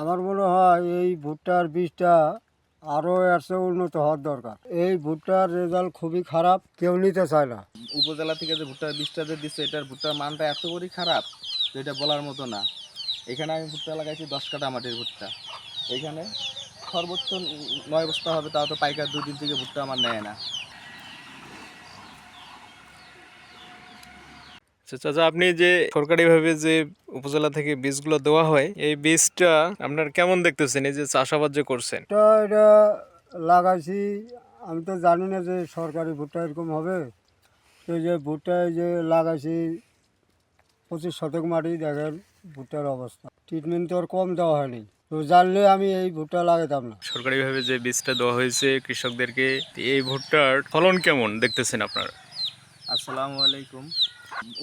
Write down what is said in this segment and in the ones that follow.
আমার মনে হয় এই ভুট্টার বীজটা আরও চেয়ে উন্নত হওয়ার দরকার। এই ভুট্টার রেজাল্ট খুবই খারাপ, কেউ নিতে চায় না। উপজেলা থেকে যে ভুট্টার বীজটা যে দিচ্ছে, এটার ভুট্টার মানটা এত করেই খারাপ তো এটা বলার মতো না। এখানে আমি ভুট্টা লাগাইছি, দশ কাটা মাটির ভুট্টা। এখানে সর্বোচ্চ নয় বস্তা হবে, তাও তো পাইকার দুদিন থেকে ভুট্টা আমার নেয় না। আচ্ছা চাচা আপনি যে সরকারিভাবে যে উপজেলা থেকে বীজগুলো দেওয়া হয় এই বীজটা আপনার কেমন দেখতেছেন? এই যে চাষাবাদ যে করছেন। এটা লাগাইছি। আমি তো জানি না যে সরকারি ভুট্টা এরকম হবে। তো যে ভুট্টা এই যে লাগাইছি পঁচিশ শতক মাটি দেখেন ভুট্টার অবস্থা। ট্রিটমেন্ট তো আর কম দেওয়া হয়নি। তো জানলে আমি এই ভুট্টা লাগাতাম না। সরকারিভাবে যে বীজটা দেওয়া হয়েছে কৃষকদেরকে এই ভুট্টার ফলন কেমন দেখতেছেন আপনারা? আসসালামু আলাইকুম।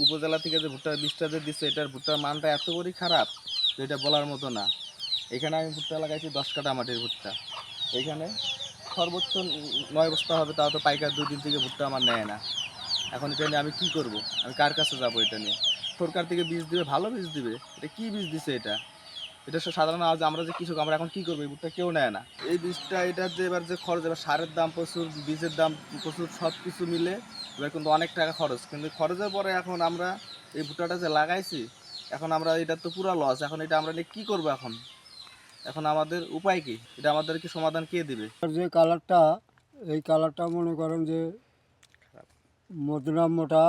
উপজেলা থেকে যে ভুট্টার বীজটা যে দিচ্ছে এটার ভুট্টার মানটা এত করেই খারাপ তো এটা বলার মতো না। এখানে আমি ভুট্টা লাগাইছি দশ কাটা মাটির ভুট্টা। এখানে সর্বোচ্চ নয় বস্তা হবে, তাও তো পাইকার দুদিন থেকে ভুট্টা আমার নেয় না। এখন এটা আমি কি করব? আমি কার কাছে যাব এটা নিয়ে? সরকার থেকে বীজ দিবে, ভালো বীজ দিবে। এটা কি বীজ দিছে এটা? এটা সাধারণ আজ আমরা যে কৃষক, আমরা এখন কি করব? এই ভুট্টা কেউ নেয় না। এই বীজটা এটার যে এবার যে খরচ, এবার সারের দাম প্রচুর, বীজের দাম প্রচুর সব কিছু মিলে এবার কিন্তু অনেক টাকা খরচ। কিন্তু খরচের পরে এখন আমরা এই ভুট্টাটা যে লাগাইছি, এখন আমরা এটা তো পুরো লস এখন এটা আমরা নিয়ে কী করব এখন? এখন আমাদের উপায় কি? এটা আমাদেরকে সমাধান কে দিবে? যে কালারটা, এই কালারটা মনে করেন যে মদনা মোটা,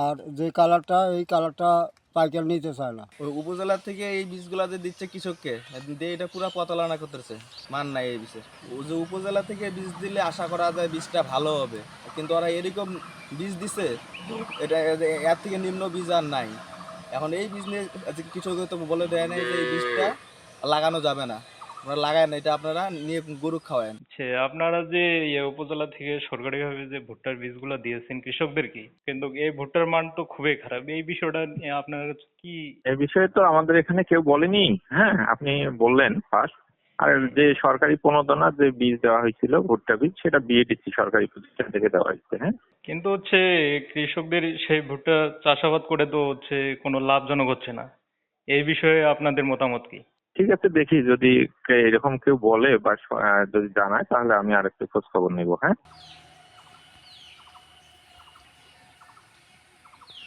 আর যে কালারটা, এই কালারটা পাইকার নিতে চায় না। ওই উপজেলা থেকে এই বীজগুলা যে দিচ্ছে কৃষককে দিয়ে এটা পুরো পতলানা করতেছে, মান নাই এই বীজের। ও যে উপজেলা থেকে বীজ দিলে আশা করা যায় বীজটা ভালো হবে, কিন্তু ওরা এরকম বীজ দিছে, এটা এর থেকে নিম্ন বীজ আর নাই। এখন এই বীজ নিয়ে কৃষকদের তো বলে দেয় না যে এই বীজটা লাগানো যাবে না। আপনারা লাগায় না এটা আপনারা নিয়ে গরু খাওয়ায়েন। আচ্ছা আপনারা যে ইয়ে উপজেলা থেকে সরকারিভাবে যে ভুট্টার বীজগুলো দিয়েছেন কৃষকদেরকে কিন্তু এই ভুট্টার মান তো খুবই খারাপ। এই বিষয়টা নিয়ে আপনারা কি এই বিষয়ে তো আমাদের এখানে কেউ বলেনি। হ্যাঁ আপনি বললেন ফার্স্ট আর যে সরকারি প্রণোদনা যে বীজ দেওয়া হয়েছিল ভুট্টা বীজ সেটা বিএডিসি সরকারি প্রতিষ্ঠান থেকে দেওয়া হয়েছে হ্যাঁ। কিন্তু হচ্ছে কৃষকদের সেই ভুট্টা চাষাবাদ করে তো হচ্ছে কোনো লাভজনক হচ্ছে না। এই বিষয়ে আপনাদের মতামত কি? ঠিক আছে, দেখি যদি এরকম কেউ বলে বা যদি জানায়, তাহলে আমি আরেকটু খোঁজ খবর নিবো হ্যাঁ?